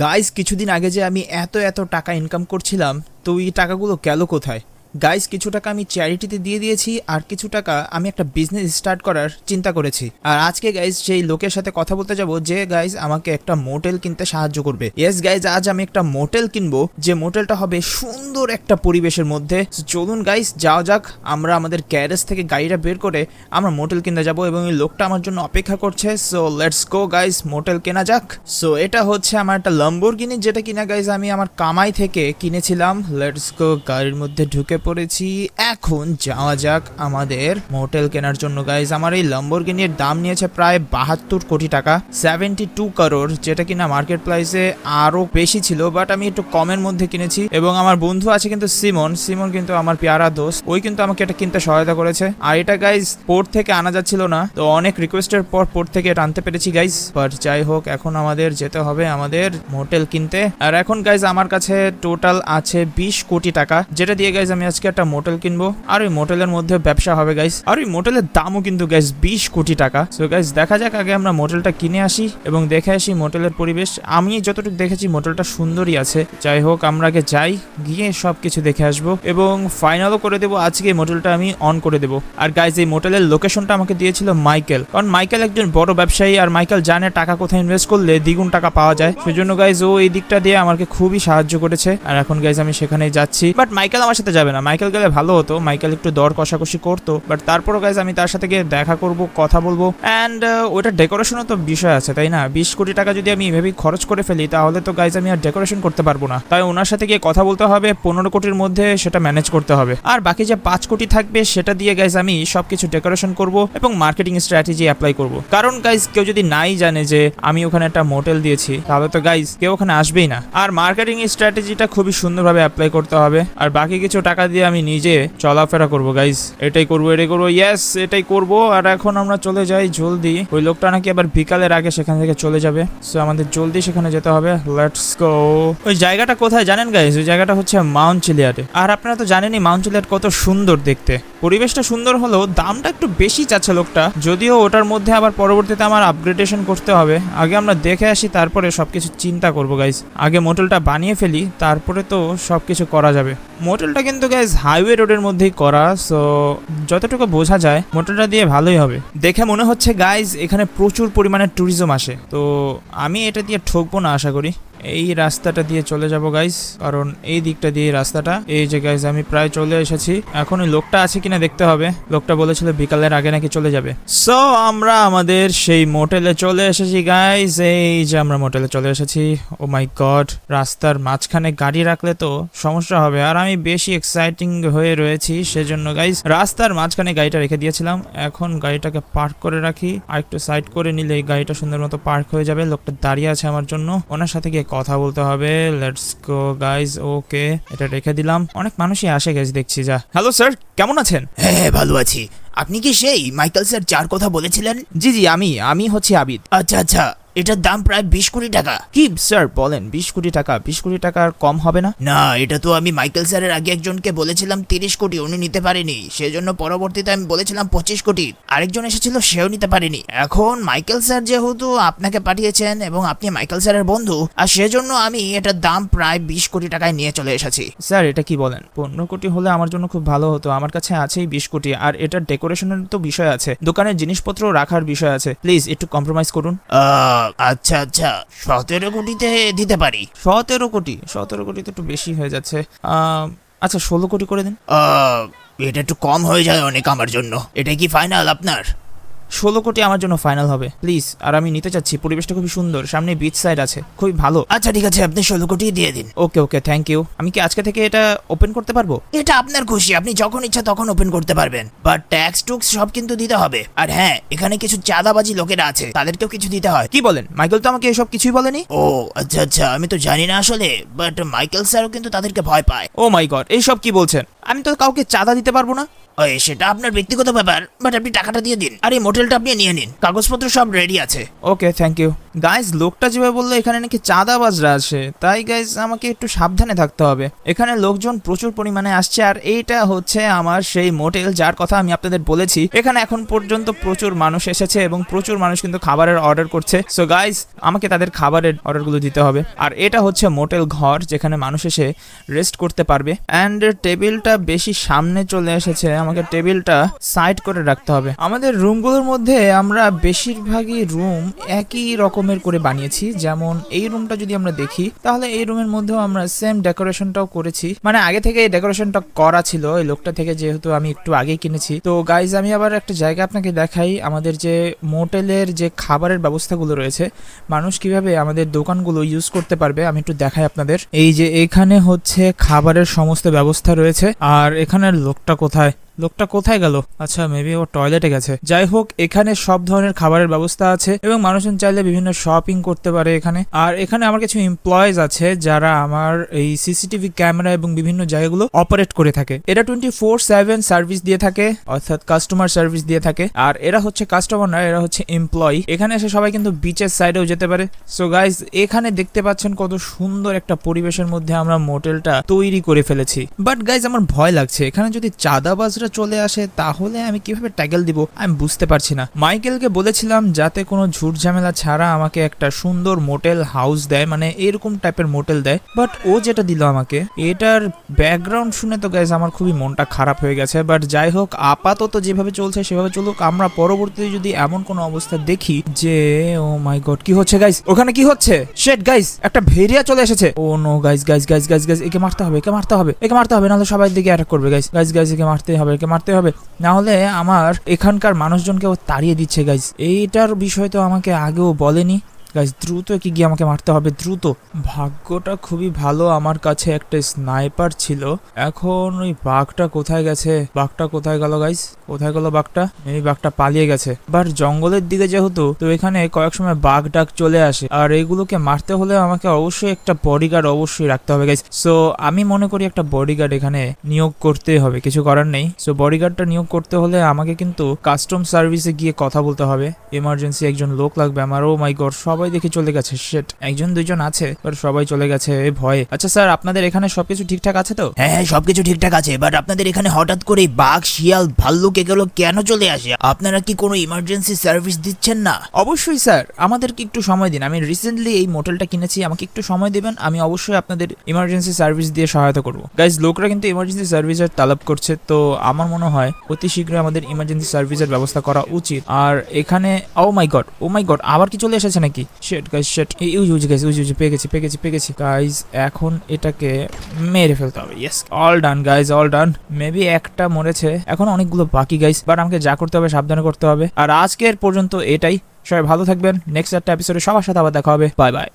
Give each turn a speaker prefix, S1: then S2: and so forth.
S1: Guys কিছুদিন আগে যে আমি এত এত টাকা ইনকাম করছিলাম, তো এই টাকাগুলো গেল কোথায়? গাইস কিছু টাকা আমি চ্যারিটিতে দিয়ে দিয়েছি, আর কিছু টাকা আমি একটা বিজনেস স্টার্ট করার চিন্তা করেছি। আর আজকে গাইস সেই লোকের সাথে কথা বলতে যাব, যে গাইস আমাকে একটা মোটেল কিনতে সাহায্য করবে। ইয়েস গাইস আজ আমি একটা মোটেল কিনবো, যে মোটেলটা হবে সুন্দর একটা পরিবেশের মধ্যে। চলুন গাইস যাওয়া যাক। আমরা আমাদের গ্যারেজ থেকে গাড়িটা বের করে আমরা মোটেল কিনতে যাব এবং এই লোকটা আমার জন্য অপেক্ষা করছে। So let's go guys motel কেনা যাক। সো এটা হচ্ছে আমার একটা লম্বরগিনি যেটা কিনা গাইস আমি আমার কামাই থেকে কিনেছিলাম। লেটস গো গাড়ির মধ্যে ঢুকে পড়েছি। এখন যাওয়া যাক আমাদের মোটেল কেনার জন্য গাইজ আমার এই লম্বরগিনির দাম নিয়েছে প্রায় বাহাত্তর কোটি টাকা সেভেন্টি টু করোড় যেটা কিনা মার্কেট প্রাইসে আরও বেশি ছিল বাট আমি একটু কমের মধ্যে কিনেছি। এবং আমার বন্ধু আছে কিন্তু সিমন সিমন কিন্তু আমার পেয়ারা দোষ ওই কিন্তু আমাকে এটা কিনতে সহায়তা করেছে। আর এটা গাইজ পোর্ট থেকে আনা যাচ্ছিল না, তো অনেক রিকোয়েস্টের পর পোর্ট থেকে এটা আনতে পেরেছি গাইজ বাট যাই হোক, এখন আমাদের যেতে হবে আমাদের মোটেল কিনতে। আর এখন গাইজ আমার কাছে টোটাল আছে বিশ কোটি টাকা, যেটা দিয়ে গাইজ আমি আজকে একটা মোটেল কিনবো। আর ওই মোটেলের মধ্যে ব্যবসা হবে গাইস আর ওই মোটেলের দামও কিন্তু গাইজ বিশ কোটি টাকা। সো গাইজ দেখা যাক, আগে আমরা মোটেলটা কিনে আসি এবং দেখে আসি মোটেলের পরিবেশ। আমি যতটুকু দেখেছি, মোটেলটা সুন্দরই আছে। যাই হোক, আমরা আগে যাই, গিয়ে সব কিছু দেখে আসব এবং ফাইনালও করে দেবো। আজকে এই মোটেলটা আমি অন করে দেবো। আর গাইজ এই মোটেলের লোকেশনটা আমাকে দিয়েছিল মাইকেল কারণ মাইকেল একজন বড় ব্যবসায়ী আর মাইকেল জানে টাকা কোথায় ইনভেস্ট করলে দ্বিগুণ টাকা পাওয়া যায়। সেজন্য গাইজ ও এই দিকটা দিয়ে আমাকে খুবই সাহায্য করেছে। আর এখন গাইজ আমি সেখানেই যাচ্ছি। বাট মাইকেল আমার সাথে যাবে না। মাইকেল গেলে ভালো হতো। মাইকেল একটু দর কষাকষি করতো। বাট তারপরও গাইজ আমি তার সাথে গিয়ে দেখা করব, কথা বলব। অ্যান্ড ওইটা ডেকোরেশনও তো বিষয় আছে, তাই না? বিশ কোটি টাকা যদি আমি এভাবেই খরচ করে ফেলি, তাহলে তো গাইজ আমি আর ডেকোরেশন করতে পারব না। তাই ওনার সাথে গিয়ে কথা বলতে হবে, পনেরো কোটির মধ্যে সেটা ম্যানেজ করতে হবে। আর বাকি যে পাঁচ কোটি থাকবে, সেটা দিয়ে গাইজ আমি সবকিছু ডেকোরেশন করব এবং মার্কেটিং স্ট্র্যাটেজি অ্যাপ্লাই করব। কারণ গাইজ কেউ যদি নাই জানে যে আমি ওখানে একটা মোটেল দিয়েছি, তাহলে তো গাইজ কেউ ওখানে আসবেই না। আর মার্কেটিং স্ট্র্যাটেজিটা খুবই সুন্দরভাবে অ্যাপ্লাই করতে হবে। আর বাকি কিছু টাকা দিয়ে আমি নিজে চলাফেরা করব গাইজ এটাই করব এটাই করব। ইয়েস এটাই করব। আর এখন আমরা চলে যাই জলদি। ওই লোকটা নাকি আবার বিকালের আগে সেখান থেকে চলে যাবে। সো আমাদের জলদি সেখানে যেতে হবে। লেটস গো ওই জায়গাটা কোথায় জানেন গাইজ ওই জায়গাটা হচ্ছে মাউন্ট চিলিয়াটে আর আপনারা তো জানেনই মাউন্ট চিলিয়াট কত সুন্দর দেখতে। পরিবেশটা সুন্দর হলেও দামটা একটু বেশি চাচ্ছে লোকটা। যদিও ওটার মধ্যে আবার পরবর্তীতে আমার আপগ্রেডেশন করতে হবে। আগে আমরা দেখে আসি, তারপরে সবকিছু চিন্তা করব গাইজ আগে মোটেলটা বানিয়ে ফেলি, তারপরে তো সবকিছু করা যাবে। মোটেলটা কিন্তু গাইজ হাইওয়ে রোডের মধ্যেই করা সো যতটুকু বোঝা যায়, মোটরটা দিয়ে ভালোই হবে। দেখে মনে হচ্ছে গাইজ এখানে প্রচুর পরিমাণে ট্যুরিজম আসে। তো আমি এটা দিয়ে ঠকবো না, আশা করি। এই রাস্তাটা দিয়ে চলে যাব গাইস কারণ এই দিকটা দিয়ে রাস্তাটা। এই যে গাইস আমি প্রায় চলে এসেছি। এখন লোকটা আছে কিনা দেখতে হবে। লোকটা বলেছিল বিকালের আগে নাকি চলে যাবে। সো আমরা আমাদের সেই মোটেলে চলে এসেছি গাইস এই যে, আমরা মোটেলে চলে এসেছি। ও মাই গড রাস্তার মাঝখানে গাড়ি রাখলে তো সমস্যা হবে। আর আমি বেশি এক্সাইটিং হয়ে রয়েছি, সেজন্য গাইস রাস্তার মাঝখানে গাড়িটা রেখে দিয়েছিলাম। এখন গাড়িটাকে পার্ক করে রাখি। আর একটু সাইড করে নিলে এই গাড়িটা সুন্দর মতো পার্ক হয়ে যাবে। লোকটা দাঁড়িয়ে আছে আমার জন্য। ওনার সাথে গিয়ে কথা বলতে হবে। লেটস গো গাইজ ওকে এটা রেখে দিলাম। অনেক মানুষই আসে গেছে দেখছি যা। হ্যালো স্যার কেমন আছেন?
S2: হ্যাঁ হ্যাঁ ভালো আছি। আপনি কি সেই মাইকেল স্যার চার কথা বলেছিলেন?
S1: জি জি আমি আমি হচ্ছে আবিদ।
S2: আচ্ছা আচ্ছা। এটার দাম প্রায় বিশ কোটি টাকা।
S1: কি স্যার বলেন বিশ কোটি টাকা বিশ কোটি টাকা আর কম হবে না?
S2: না এটা তো আমি মাইকেল স্যারের আগে একজনকে বলেছিলাম তিরিশ কোটি উনি নিতে পারেনি। সেজন্য পরবর্তীতে আমি বলেছিলাম পঁচিশ কোটি। আরেকজন এসেছিল সেও নিতে পারেনি। এখন মাইকেল স্যার যেহেতু আপনাকে পাঠিয়েছেন এবং আপনি মাইকেল স্যারের বন্ধু আর সেজন্য আমি এটার দাম প্রায় বিশ কোটি টাকায় নিয়ে চলে এসেছি।
S1: স্যার এটা কি বলেন? পনেরো কোটি হলে আমার জন্য খুব ভালো হতো। আমার কাছে আছেই বিশ কোটি আর এটার ডেকোরেশনের তো বিষয় আছে। দোকানের জিনিসপত্র রাখার বিষয় আছে। প্লিজ একটু কম্প্রোমাইজ করুন।
S2: আহ, আচ্ছা আচ্ছা সতেরো কোটিতে দিতে পারি।
S1: সতেরো কোটি সতেরো কোটি তো একটু বেশি হয়ে যাচ্ছে। আচ্ছা ষোলো কোটি করে দিন।
S2: আহ, এটা একটু কম হয়ে যায় অনেক আমার জন্য। এটা কি ফাইনাল আপনার?
S1: ষোলো কোটি আমার জন্য ফাইনাল হবে। প্লিজ আর আমি নিতে চাচ্ছি। পরিবেশটা খুবই সুন্দর। সামনে বিচ সাইড আছে। খুবই ভালো।
S2: আচ্ছা ঠিক আছে, আপনি ষোলো কোটি দিয়ে দিন।
S1: ওকে ওকে থ্যাংক ইউ আমি কি আজকে থেকে এটা ওপেন করতে পারব?
S2: এটা আপনার খুশি। আপনি যখন ইচ্ছা তখন ওপেন করতে পারবেন। বাট ট্যাক্স টুক্স সব কিন্তু দিতে হবে। আর হ্যাঁ এখানে কিছু চাঁদাবাজি লোকেরা আছে। তাদেরকেও কিছু দিতে হয়।
S1: কি বলেন? মাইকেল তো আমাকে এসব কিছুই বলেনি?
S2: ও আচ্ছা আচ্ছা আমি তো জানি না আসলে। বাট মাইকেল স্যারও কিন্তু তাদেরকে ভয় পায়।
S1: ও মাই গড এইসব কি বলছেন? আমি তো কাউকে চাঁদা দিতে পারব না।
S2: ওই সেটা আপনার ব্যক্তিগত ব্যাপার বাট আপনি টাকাটা দিয়ে দিন। আর এই মোটেলটা আপনি নিয়ে নিন। কাগজপত্র সব রেডি আছে।
S1: ওকে থ্যাংক ইউ গাইজ লোকটা যেভাবে বলল এখানে নাকি চাঁদাবাজরা আছে। তাই গাইজ আমাকে একটু সাবধানে থাকতে হবে। এখানে লোকজন প্রচুর পরিমাণে আসছে আর এইটা হচ্ছে আমার সেই মোটেল যার কথা আমি আপনাদের বলেছি। এখানে এখন পর্যন্ত প্রচুর মানুষ এসেছে এবং প্রচুর মানুষ কিন্তু খাবারের অর্ডার করছে। সো গাইজ আমাকে তাদের খাবারের অর্ডারগুলো দিতে হবে। আর এটা হচ্ছে মোটেল ঘর যেখানে মানুষ এসে রেস্ট করতে পারবে। অ্যান্ড টেবিলটা বেশি সামনে চলে এসেছে। আমাকে টেবিলটা সাইড করে রাখতে হবে। আমাদের রুমগুলোর মধ্যে আমরা বেশিরভাগই রুম একই রকমের করে বানিয়েছি। যেমন এই রুমটা যদি আমরা দেখি, তাহলে এই রুমের মধ্যেও আমরা সেম ডেকোরেশনটাও করেছি। মানে আগে থেকে এই ডেকোরেশনটা করা ছিল, এই লোকটা থেকে যেহেতু আমি একটু আগেই কিনেছি। তো গাইজ আমি আবার একটা জায়গা আপনাকে দেখাই। আমাদের যে মোটেলের যে খাবারের ব্যবস্থাগুলো রয়েছে, মানুষ কীভাবে আমাদের দোকানগুলো ইউজ করতে পারবে, আমি একটু দেখাই আপনাদের। এই যে এখানে হচ্ছে খাবারের সমস্ত ব্যবস্থা রয়েছে। আর এখানের লোকটা কোথায়? লোকটা কোথায় গেল? আচ্ছা মেবি ও টয়লেটে গেছে। যাই হোক, এখানে সব ধরনের খাবারের ব্যবস্থা আছে এবং মানুষজন চাইলে বিভিন্ন শপিং করতে পারে এখানে। আর এখানে আমার কিছু এমপ্লয়িজ আছে যারা আমার এই সিসিটিভি ক্যামেরা এবং বিভিন্ন জায়গাগুলো অপারেট করে থাকে। এরা টোয়েন্টি ফোর সেভেন সার্ভিস দিয়ে থাকে, অর্থাৎ কাস্টমার সার্ভিস দিয়ে থাকে। আর এরা হচ্ছে কাস্টমার না এরা হচ্ছে এমপ্লয়ি এখানে এসে সবাই কিন্তু বিচের সাইডেও যেতে পারে। সো গাইজ এখানে দেখতে পাচ্ছেন কত সুন্দর একটা পরিবেশের মধ্যে আমরা মোটেলটা তৈরি করে ফেলেছি। বাট গাইজ আমার ভয় লাগছে। এখানে যদি চাঁদাবাজরা চলে আসে, তাহলে আমি কীভাবে ট্যাগেল দিব? আমি বুঝতে পারছি না। মাইকেলকে বলেছিলাম, যাতে কোনো ঝুট ঝামেলা ছাড়া আমাকে একটা সুন্দর মোটেল হাউস দেয়। মানে এরকম টাইপের মোটেল দেয়। বাট ও যেটা দিল আমাকে, এটার ব্যাকগ্রাউন্ড শুনে তো গাইজ আমার খুবই মনটা খারাপ হয়ে গেছে। বাট যাই হোক, আপাতত যেভাবে চলছে, সেভাবে চলুক। আমরা পরবর্তীতে যদি এমন কোনো অবস্থা দেখি যে ও মাই গড কি হচ্ছে গাইজ ওখানে কি হচ্ছে? শেট গাইজ একটা ভেরিয়া চলে এসেছে। ও no guys guys guys guys guys একে মারতে হবে, একে মারতে হবে, একে মারতে হবে, নাহলে সবাই দিকে অ্যাটাক করবে গাইজ গাইজ গাইজ একে মারতে হবে। একে মারতে হবে। না হলে আমার এখানকার মানুষজনকে ও তাড়িয়ে দিচ্ছে গাইজ এইটার বিষয় তো আমাকে আগেও বলেনি। গাইজ দ্রুত কি গিয়ে আমাকে মারতে হবে, দ্রুত। ভাগ্যটা খুবই ভালো, আমার কাছে একটা স্নাইপার ছিল। এখন ওই বাঘটা কোথায় গেছে? বাঘটা কোথায় গেল গাইজ কোথায় গেল বাঘটা? এই বাঘটা পালিয়ে গেছে। বাট জঙ্গলের দিকে যেহেতু, তো এখানে কয়েক সময় বাঘ ডাক চলে আসে। আর এইগুলোকে মারতে হলে আমাকে অবশ্যই একটা বডিগার্ড অবশ্যই রাখতে হবে গাইজ সো আমি মনে করি একটা বডিগার্ড এখানে নিয়োগ করতে হবে, কিছু করার নেই। সো বডিগার্ডটা নিয়োগ করতে হলে আমাকে কিন্তু কাস্টম সার্ভিসে গিয়ে কথা বলতে হবে। এমার্জেন্সি একজন লোক লাগবে আমার ও মাই গড সবাই দেখে চলে গেছে। সেট একজন দুইজন আছে বাট সবাই চলে গেছে ভয়ে। আচ্ছা স্যার আপনাদের এখানে সবকিছু ঠিকঠাক আছে তো?
S2: হ্যাঁ হ্যাঁ সবকিছু ঠিকঠাক আছে বাট আপনাদের এখানে হঠাৎ করে বাঘ শিয়াল ভাল্লুক এগুলো কেন চলে আসে? আপনারা কি কোনো ইমার্জেন্সি সার্ভিস দিচ্ছেন না?
S1: অবশ্যই স্যার আমাদেরকে একটু সময় দিন। আমি রিসেন্টলি এই মোটেলটা কিনেছি আমাকে একটু সময় দেবেন আমি অবশ্যই আপনাদের ইমার্জেন্সি সার্ভিস দিয়ে সহায়তা করব। গাইজ লোকরা কিন্তু ইমার্জেন্সি সার্ভিসের তালাব করছে তো আমার মনে হয় অতি শীঘ্রই আমাদের ইমার্জেন্সি সার্ভিসের ব্যবস্থা করা উচিত। আর এখানে ও মাই গড ও মাই গড আবার কি চলে এসেছে নাকি? Shit guys shit use use guys use use পেয়ে গেছি পেয়ে গেছি পেয়ে গেছি। গাইজ এখন এটাকে মেরে ফেলতে হবে। Yes all done guys all done maybe একটা মরেছে। এখন অনেকগুলো বাকি গাইজ বাট আমাকে যা করতে হবে, সাবধানে করতে হবে। আর আজকের পর্যন্ত এটাই। সবাই ভালো থাকবেন। নেক্সট একটা এপিসোডে সবার সাথে আবার দেখা হবে। Bye bye